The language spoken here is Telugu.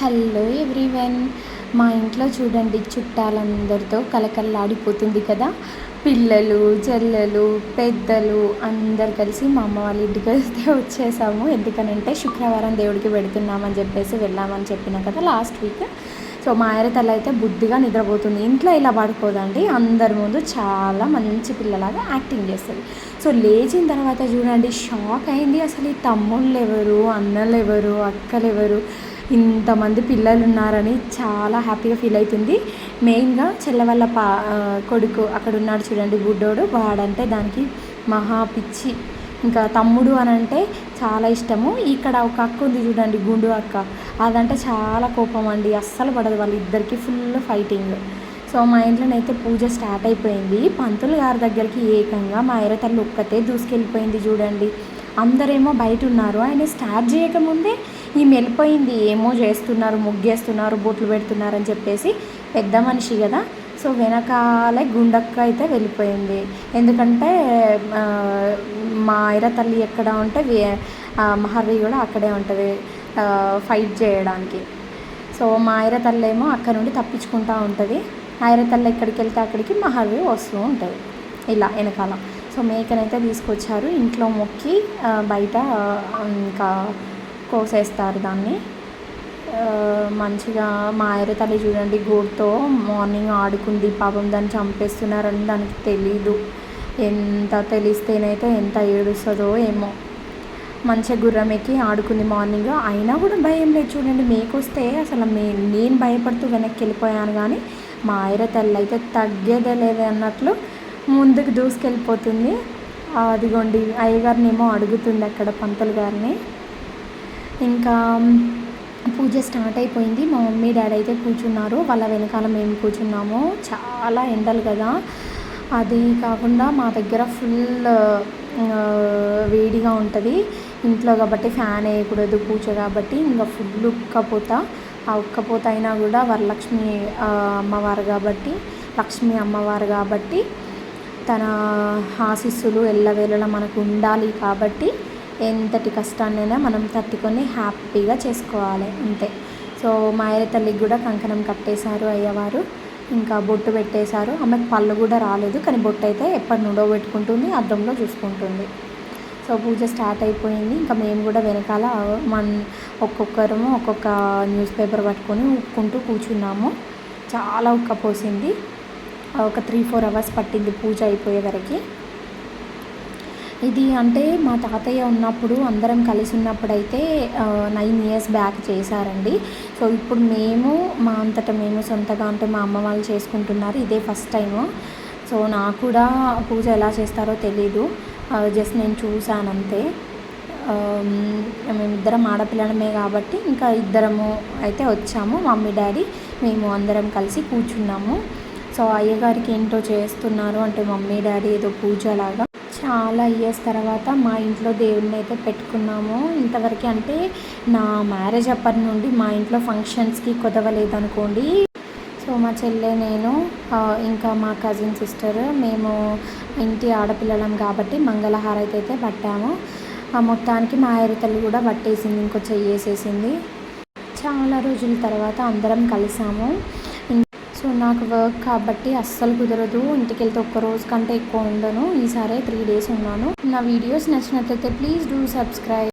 హలో ఎవ్రీవన్ మా ఇంట్లో చూడండి చుట్టాలందరితో కలకల్లాడిపోతుంది కదా. పిల్లలు చెల్లెలు పెద్దలు అందరు కలిసి మా అమ్మ వాళ్ళ ఇంటికి వస్తే వచ్చేసాము. ఎందుకనంటే శుక్రవారం దేవుడికి పెడుతున్నామని చెప్పేసి వెళ్ళామని చెప్పిన కదా లాస్ట్ వీక్. సో మా ఆయన తల్లి అయితే బుద్ధిగా నిద్రపోతుంది. ఇంట్లో ఇలా పడుకోదండి. అందరి ముందు చాలా మంచి పిల్లలాగా యాక్టింగ్ చేస్తుంది. సో లేచిన తర్వాత చూడండి షాక్ అయింది అసలు ఈ తమ్ముళ్ళు ఎవరు అన్నలు ఎవరు అక్కలు ఎవరు. ఇంతమంది పిల్లలు ఉన్నారని చాలా హ్యాపీగా ఫీల్ అవుతుంది. మెయిన్గా చెల్లవల్ల పా కొడుకు అక్కడ ఉన్నాడు చూడండి బుడ్డోడు వాడంటే దానికి మహా పిచ్చి. ఇంకా తమ్ముడు అని అంటే చాలా ఇష్టము. ఇక్కడ ఒక అక్క ఉంది చూడండి గుండు అక్క. అదంటే చాలా కోపం అండి. అస్సలు పడదు వాళ్ళిద్దరికి ఫుల్ ఫైటింగ్. సో మా ఇంట్లోనైతే పూజ స్టార్ట్ అయిపోయింది. పంతులు గారి దగ్గరికి ఏకంగా మా ఎర తల్లి ఒక్కతే దూసుకెళ్ళిపోయింది చూడండి. అందరేమో బయట ఉన్నారు. ఆయన స్టార్ట్ చేయకముందే ఈమె వెళ్ళిపోయింది ఏమో చేస్తున్నారు ముగ్గేస్తున్నారు బొట్లు పెడుతున్నారు అని చెప్పేసి పెద్ద మనిషి కదా. సో వెనకాలే గుండక్క అయితే వెళ్ళిపోయింది. ఎందుకంటే మా ఐర తల్లి ఎక్కడ ఉంటే మహర్వి కూడా అక్కడే ఉంటుంది ఫైట్ చేయడానికి. సో మా ఐర తల్లి ఏమో అక్కడ నుండి తప్పించుకుంటూ ఉంటుంది. ఐర తల్లి ఎక్కడికి వెళ్తే అక్కడికి మహర్వి వస్తూ ఉంటుంది ఇలా వెనకాల. సో మేకనైతే తీసుకొచ్చారు ఇంట్లో మొక్కి బయట ఇంకా కోసేస్తారు దాన్ని. మంచిగా మా ఆయన తల్లి చూడండి గోడ్తో మార్నింగ్ ఆడుకుంది పాపం దాన్ని చంపేస్తున్నారని దానికి తెలీదు. ఎంత తెలిస్తేనైతే ఎంత ఏడుస్తుందో ఏమో. మంచిగా గుర్రం ఎక్కి ఆడుకుంది మార్నింగ్. అయినా కూడా భయం లేదు చూడండి మేకొస్తే అసలు మే నేను భయపడుతూ వెనక్కి వెళ్ళిపోయాను కానీ మా ఆయన తల్లి అయితే తగ్గేదే లేదే అన్నట్లు ముందుకు దూసుకెళ్ళిపోతుంది. అదిగోండి అయ్యగారిని ఏమో అడుగుతుంది అక్కడ పంతులు గారిని. ఇంకా పూజ స్టార్ట్ అయిపోయింది. మా మమ్మీ డాడీ అయితే కూర్చున్నారు. వాళ్ళ వెనకాల మేము కూర్చున్నాము. చాలా ఎండలు కదా. అది కాకుండా మా దగ్గర ఫుల్ వేడిగా ఉంటుంది. ఇంట్లో కాబట్టి ఫ్యాన్ వేయకూడదు పూజ కాబట్టి. ఇంకా ఫుల్ ఉక్కపోత. ఆ ఉక్కపోత అయినా కూడా వరలక్ష్మి అమ్మవారు కాబట్టి లక్ష్మి అమ్మవారు కాబట్టి తన ఆశీస్సులు ఎల్లవేళలా మనకు ఉండాలి కాబట్టి ఎంతటి కష్టాన్నైనా మనం తట్టుకొని హ్యాపీగా చేసుకోవాలి అంతే. సో మా ఆయన తల్లికి కూడా కంకణం కట్టేశారు అయ్యవారు. ఇంకా బొట్టు పెట్టేశారు. ఆమెకు పళ్ళు కూడా రాలేదు కానీ బొట్టు అయితే ఎప్పటి నుండో పెట్టుకుంటుంది అద్దంలో చూసుకుంటుంది. సో పూజ స్టార్ట్ అయిపోయింది. ఇంకా మేము కూడా వెనకాల మన ఒక్కొక్కరము ఒక్కొక్క న్యూస్ పేపర్ పట్టుకొని ఉక్కుంటూ కూర్చున్నాము. చాలా ఉక్కపోసింది. ఒక త్రీ ఫోర్ అవర్స్ పట్టింది పూజ అయిపోయే వరకు. ఇది అంటే మా తాతయ్య ఉన్నప్పుడు అందరం కలిసి ఉన్నప్పుడైతే నైన్ ఇయర్స్ బ్యాక్ చేశారండి. సో ఇప్పుడు మేము మా అంతటా మేము సొంతగా అంటే మా అమ్మ వాళ్ళు చేసుకుంటున్నారు ఇదే ఫస్ట్ టైము. సో నాకు కూడా పూజ ఎలా చేస్తారో తెలీదు. జస్ట్ నేను చూశాను అంతే. మేమిద్దరం ఆడపిల్లలమే కాబట్టి ఇంకా ఇద్దరము అయితే వచ్చాము. మమ్మీ డాడీ మేము అందరం కలిసి కూర్చున్నాము. సో అయ్యగారికి ఏంటో చేస్తున్నారు అంటే మమ్మీ డాడీ ఏదో పూజ లాగా. చాలా ఇయర్స్ తర్వాత మా ఇంట్లో దేవుడిని అయితే పెట్టుకున్నాము. ఇంతవరకు అంటే నా మ్యారేజ్ అప్పటి నుండి మా ఇంట్లో ఫంక్షన్స్కి కుదవలేదు అనుకోండి సో మా చెల్లె నేను ఇంకా మా కజిన్ సిస్టర్ మేము ఇంటి ఆడపిల్లలం కాబట్టి మంగళహారతి అయితే పట్టాము ఆ మొత్తానికి మా తల్లి కూడా పట్టేసింది ఇంకో చెయ్యేసేసింది చాలా రోజుల తర్వాత అందరం కలిసాము. నాకు వర్క్ కాబట్టి అస్సలు కుదరదు. ఇంటికి వెళ్తే ఒక్క రోజు కంటే ఎక్కువ ఉండను. ఈసారి త్రీ డేస్ ఉన్నాను. నా వీడియోస్ నచ్చినట్లయితే ప్లీజ్ డూ సబ్స్క్రైబ్